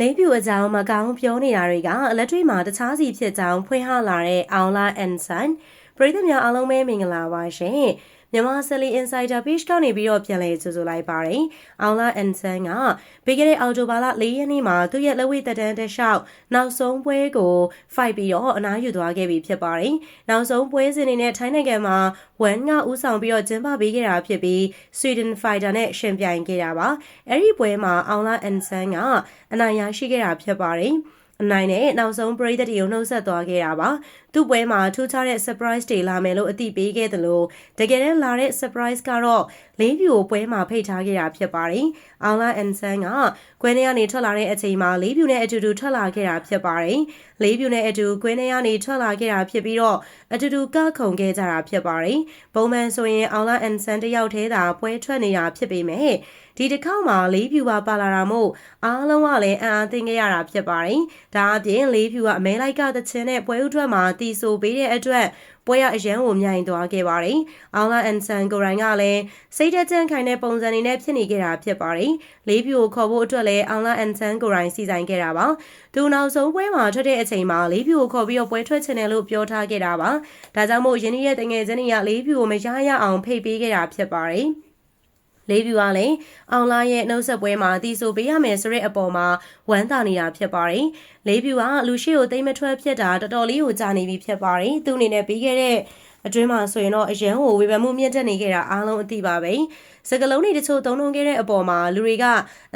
လိမ့်ပြူအကြောင်းမကောင်းပြောနေတာတွေကအလက်တွေ့မှာတခြားစီဖြစ်ကြောင်းဖွင့်ဟလာတဲ့အောင်လာအန်ဆန်ပရိသတ်များအားလုံးပဲမင်္ဂလာပါရှင် မြန်မာဆယ်လီ Insider Page ကနေပြီးတော့ပြန်လည်ကြိုဆိုလိုက်ပါတယ်။အောင်လာအန်ဆန်ကပြီးခဲ့တဲ့အော်တိုဘာလ၄ရက်နေ့မှာသူ့ရဲ့လက်ဝဲတက်တန်းတက်လျှောက်နောက်ဆုံးပွဲကို fight ပြီးတော့အနားယူသွားခဲ့ပြီဖြစ်ပါတယ်။နောက်ဆုံးပွဲစဉ်အနေနဲ့ထိုင်းနိုင်ငံမှာဝန်ကဦးဆောင်ပြီးတော့ကျင်းပပေးခဲ့တာဖြစ်ပြီး Sweden Fighter နဲ့ရှင်ပြိုင်ခဲ့တာပါ။အဲ့ဒီပွဲမှာအောင်လာအန်ဆန်ကအနိုင်ရရှိခဲ့တာဖြစ်ပါတယ်။ အနိုင်နဲ့နောက်ဆုံးပရိသတ်တွေကိုနှုတ်ဆက်သွားခဲ့တာပါသူ့ပွဲမှာထူးခြားတဲ့ surprise တွေလာမယ်လို့အသိပေးခဲ့တယ်လို့တကယ်တမ်းလာတဲ့ surprise ကတော့လေးဖြူကိုပွဲမှာဖိတ်ထားခဲ့တာဖြစ်ပါတယ်အောင်လာအန်ဆန်ကကွဲနေကနေထွက်လာတဲ့အချိန်မှာလေးဖြူနဲ့အတူတူထွက်လာခဲ့တာဖြစ်ပါတယ်လေးဖြူနဲ့အတူကွဲနေကနေထွက်လာခဲ့တာဖြစ်ပြီးတော့အတူတူကခုန်ခဲ့ကြတာဖြစ်ပါတယ်ပုံမှန်ဆိုရင်အောင်လာအန်ဆန်တယောက်တည်းသာပွဲထွက်နေတာဖြစ်ပေမဲ့ ဒီတစ်ခေါက်မှာလေးဖြူပါပါလာတာမို့အားလုံးကလည်းအံ့အားသင့်ခဲ့ရတာဖြစ်ပါတယ်။ဒါအပြင်လေးဖြူကအမဲလိုက်ကတခြင်းနဲ့ပွဲဥထွက်မှာတီဆိုပေးတဲ့အတွက်ပွဲရအရန်ကိုမြိုင်သွားခဲ့ပါတယ်။အောင်လာအန်ဆန်ကိုရိုင်းကလည်းစိတ်တကြံခိုင်တဲ့ပုံစံနေနဲ့ဖြစ်နေခဲ့တာဖြစ်ပါတယ်။လေးဖြူကိုခေါ်ဖို့အတွက်လည်းအောင်လာအန်ဆန်ကိုရိုင်းစီစဉ်ခဲ့တာပါ။သူနောက်ဆုံးပွဲမှာထွက်တဲ့အချိန်မှာလေးဖြူကိုခေါ်ပြီးတော့ပွဲထွက်ချင်တယ်လို့ပြောထားခဲ့တာပါ။ဒါကြောင့်မို့ယင်းရဲ့တငယ်ချင်းတွေကလေးဖြူကိုမရရအောင်ဖိတ်ပေးခဲ့တာဖြစ်ပါတယ်။ လေးပြူကလည်းအောင်လာရဲ့နှုတ်ဆက်ပွဲမှာတီဆိုပေးရမယ်ဆိုတဲ့အပေါ်မှာဝမ်းသာနေတာဖြစ်ပါတယ်။လေးပြူကလူရှိကိုတိတ်မထွက်ဖြစ်တာတော်တော်လေးကိုကြာနေပြီဖြစ်ပါတယ်။သူ့အနေနဲ့ပြီးခဲ့တဲ့အတွင်းမှာဆိုရင်တော့အရန်ကိုဝေဖန်မှုမြင့်တက်နေခဲ့တာအားလုံးအသိပါပဲစကလုံးတွေတချို့သုံးလုံးခဲ့တဲ့အပေါ်မှာလူတွေက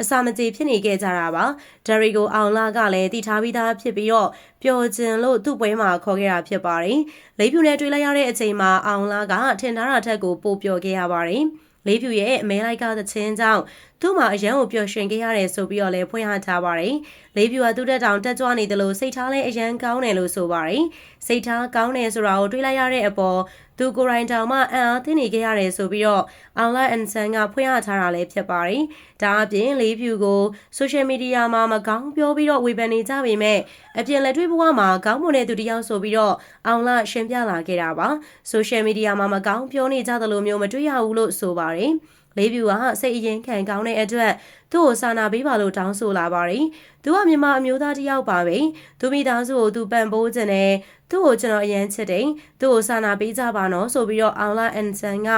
အစာမကြေဖြစ်နေခဲ့ကြတာပါဒါရီကိုအောင်လာကလည်းတည်ထားပြီးသားဖြစ်ပြီးတော့ပျော်ကျင်လို့သူ့ပွဲမှာခေါ်ခဲ့တာဖြစ်ပါတယ်လိပ်ပြူနဲ့တွေ့လိုက်ရတဲ့အချိန်မှာအောင်လာကထင်ထားတာထက်ကိုပိုပျော်ခဲ့ရပါတယ် လေးဖြူရဲ့အမဲလိုက်ကသချင်းကြောင့် သူ့မှာအရန်ကိုပျော်ရွှင်ခဲ့ရတယ်ဆိုပြီးတော့လည်းဖွင့်ဟထားပါတယ်။လေးဖြူကသူ့တက်တောင်တက်ကြွနေတယ်လို့စိတ်ထားလည်းအရန်ကောင်းတယ်လို့ဆိုပါတယ်။စိတ်ထားကောင်းတယ်ဆိုတာကိုတွေးလိုက်ရတဲ့အပေါ်သူကိုရိုင်းတောင်မှအံ့အားသင့်နေခဲ့ရတယ်ဆိုပြီးတော့အောင်လာအန်ဆန်ကဖွင့်ဟထားတာလည်းဖြစ်ပါတယ်။ဒါအပြင်လေးဖြူကိုဆိုရှယ်မီဒီယာမှာမကောင်းပြောပြီးတော့ဝေဖန်နေကြပေမဲ့အပြင်လက်တွေ့ဘဝမှာကောင်းမွန်တဲ့သူတယောက်ဆိုပြီးတော့အောင်လာရှင်းပြလာခဲ့တာပါ။ဆိုရှယ်မီဒီယာမှာမကောင်းပြောနေကြသလိုမျိုးမတွေ့ရဘူးလို့ဆိုပါတယ်။ လေးဖြူကစိတ်အရင်ခံကောင်းတဲ့အတွက်သူ့ကိုစာနာပေးပါလို့တောင်းဆိုလာပါတယ်။သူကမြန်မာအမျိုးသားတစ်ယောက်ပါပဲ။သူမိသားစုကိုသူပံ့ပိုးခြင်းနဲ့သူ့ကိုကျွန်တော်အရင်ချစ်တယ်။သူ့ကိုစာနာပေးကြပါနော်ဆိုပြီးတော့အောင်လာအန်ဆန်က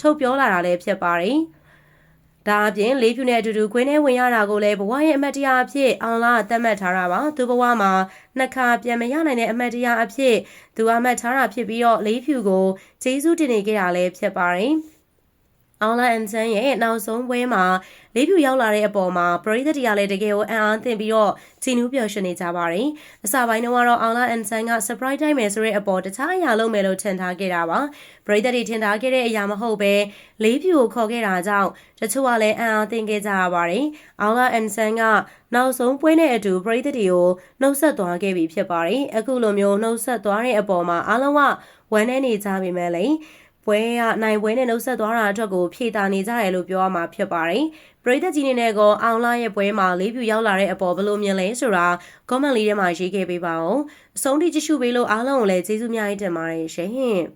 ထုတ်ပြောလာတာလည်းဖြစ်ပါတယ်။ဒါအပြင်လေးဖြူနဲ့အတူတူခွင်းထဲဝင်ရတာကိုလည်းဘဝရဲ့အမတ်တရားအဖြစ်အောင်လာသတ်မှတ်ထားတာပါသူဘဝမှာနှစ်ခါပြန်မရနိုင်တဲ့အမတ်တရားအဖြစ်သူအမတ်ထားတာဖြစ်ပြီးတော့လေးဖြူကိုဂျေဇုတင်နေခဲ့တာလည်းဖြစ်ပါတယ်။ အောင်လာအန်ဆန်ရဲ့နောက်ဆုံးပွဲမှာလေးဖြူရောက်လာတဲ့အပေါ်မှာပရိသတ်တွေကလည်းတကယ်ကိုအံ့အားသင့်ပြီးတော့ချီနူးပျော်ရွှင်နေကြပါတယ်။အစပိုင်းတုန်းကတော့အောင်လာအန်ဆန်က surprise တိုင်းမယ်ဆိုတဲ့အပေါ်တခြားအရာလုပ်မယ်လို့ထင်ထားခဲ့တာပါ။ပရိသတ်တွေထင်ထားခဲ့တဲ့အရာမဟုတ်ပဲလေးဖြူကိုခေါ်ခဲ့တာကြောင့်တချို့ကလည်းအံ့အားသင့်ခဲ့ကြရပါတယ်။အောင်လာအန်ဆန်ကနောက်ဆုံးပွဲနဲ့အတူပရိသတ်တွေကိုနှုတ်ဆက်သွားခဲ့ပြီဖြစ်ပါတယ်။အခုလိုမျိုးနှုတ်ဆက်သွားတဲ့အပေါ်မှာအားလုံးကဝမ်းနည်းနေကြပြီမဲ့လေ ပွဲကနိုင်ပွဲနဲ့နှုတ်ဆက်သွားတာအတွက်ကိုဖြေတာနေကြတယ်လို့ပြောရမှာဖြစ်ပါတယ်။ပရိသတ်ကြီးနေနဲ့ကောအောင်လာရဲ့ပွဲမှာလေးဖြူရောက်လာတဲ့အပေါ်ဘယ်လိုမြင်လဲဆိုတာ comment လေးထဲမှာရေးခဲ့ပေးပါဦး။အဆုံးထိကြည့်ရှုပေးလို့အားလုံးကိုလည်းကျေးဇူးများတင်ပါတယ်ရှင်။